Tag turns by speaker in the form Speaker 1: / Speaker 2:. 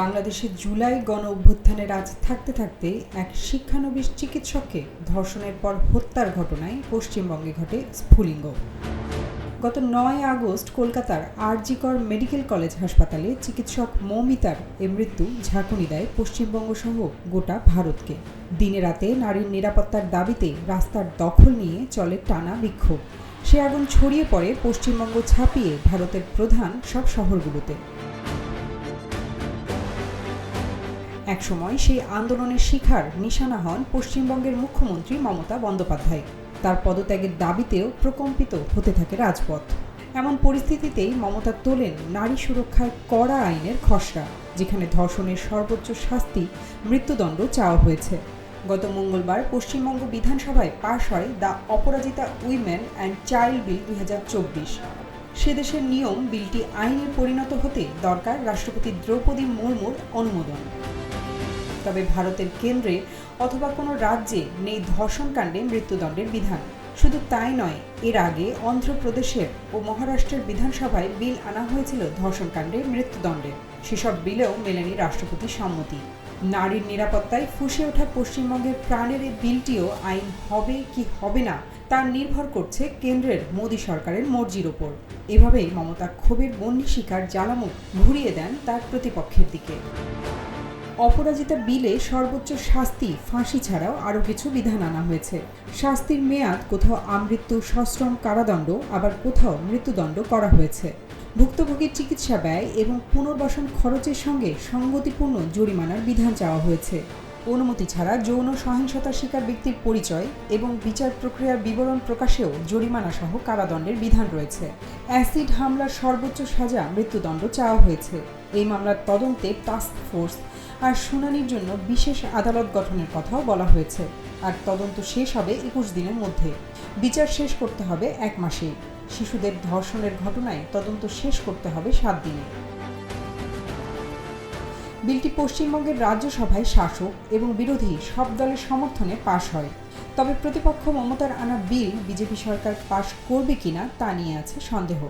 Speaker 1: বাংলাদেশে জুলাই গণ অভ্যুত্থানের আজ থাকতে থাকতে এক শিক্ষানবিশ চিকিৎসককে ধর্ষণের পর হত্যার ঘটনায় পশ্চিমবঙ্গে ঘটে স্ফুলিঙ্গ। গত নয় আগস্ট কলকাতার আরজিকর মেডিকেল কলেজ হাসপাতালে চিকিৎসক মৌমিতার এ মৃত্যু ঝাঁকুনি দেয় পশ্চিমবঙ্গ সহ গোটা ভারতকে। দিনে রাতে নারীর নিরাপত্তার দাবিতে রাস্তার দখল নিয়ে চলে টানা বিক্ষোভ। সে আগুন ছড়িয়ে পড়ে পশ্চিমবঙ্গ ছাপিয়ে ভারতের প্রধান সব শহরগুলোতে। একসময় সেই আন্দোলনের শিখার নিশানা হন পশ্চিমবঙ্গের মুখ্যমন্ত্রী মমতা বন্দ্যোপাধ্যায়। তার পদত্যাগের দাবিতেও প্রকম্পিত হতে থাকে রাজপথ। এমন পরিস্থিতিতেই মমতা তোলেন নারী সুরক্ষার কড়া আইনের খসড়া, যেখানে ধর্ষণের সর্বোচ্চ শাস্তি মৃত্যুদণ্ড চাওয়া হয়েছে। গত মঙ্গলবার পশ্চিমবঙ্গ বিধানসভায় পাশ হয় the Aparajita women and child bill দুই হাজার চব্বিশ। সে দেশের নিয়ম বিলটি আইনে পরিণত হতে দরকার রাষ্ট্রপতি দ্রৌপদী মুর্মুর অনুমোদন। তবে ভারতের কেন্দ্রে অথবা কোনো রাজ্যে নেই ধর্ষণকাণ্ডে মৃত্যুদণ্ডের বিধান। শুধু তাই নয়, এর আগে অন্ধ্রপ্রদেশের ও মহারাষ্ট্রের বিধানসভায় বিল আনা হয়েছিল ধর্ষণকাণ্ডে মৃত্যুদণ্ডে। সেসব বিলেও মেলেনি রাষ্ট্রপতির সম্মতি। নারীর নিরাপত্তায় ফুসে ওঠা পশ্চিমবঙ্গের প্রাণের এই বিলটিও আইন হবে কি হবে না, তা নির্ভর করছে কেন্দ্রের মোদী সরকারের মর্জির ওপর। এভাবেই মমতা ক্ষোভের বন্যী শিকার জ্বালামুখ ঘুরিয়ে দেন তার প্রতিপক্ষের দিকে। অপরাজিতা বিলে সর্বোচ্চ শাস্তি, ফাঁসি ছাড়াও আরও কিছু বিধান আনা হয়েছে। শাস্তির মেয়াদ, কোথাও আমৃত্যু, সশ্রম, কারাদণ্ড, আবার কোথাও মৃত্যুদণ্ড করা হয়েছে। ভুক্তভোগীর চিকিৎসা ব্যয় এবং পুনর্বাসন খরচের সঙ্গে সঙ্গতিপূর্ণ জরিমানার বিধান চাওয়া হয়েছে। অনুমতি ছাড়া যৌন সহিংসতার শিকার ব্যক্তির পরিচয় এবং বিচার প্রক্রিয়ার বিবরণ প্রকাশেও জরিমানা সহ কারাদণ্ডের বিধান রয়েছে। অ্যাসিড হামলার সর্বোচ্চ সাজা, মৃত্যুদণ্ড চাওয়া হয়েছে। এই মামলার তদন্তে টাস্ক ফোর্স আর শুনানির জন্য বিশেষ আদালত গঠনের কথাও বলা হয়েছে। আর তদন্ত শেষ হবে একুশ দিনের মধ্যে। বিচার শেষ করতে হবে এক মাসেই শিশুদের ধর্ষণের ঘটনায় তদন্ত শেষ করতে হবে সাত দিনে। বিলটি পশ্চিমবঙ্গের রাজ্যসভায় শাসক এবং বিরোধী সব দলের সমর্থনে পাশ হয়। তবে প্রতিপক্ষ মমতার আনা বিল বিজেপি সরকার পাশ করবে কিনা তা নিয়ে আছে সন্দেহ।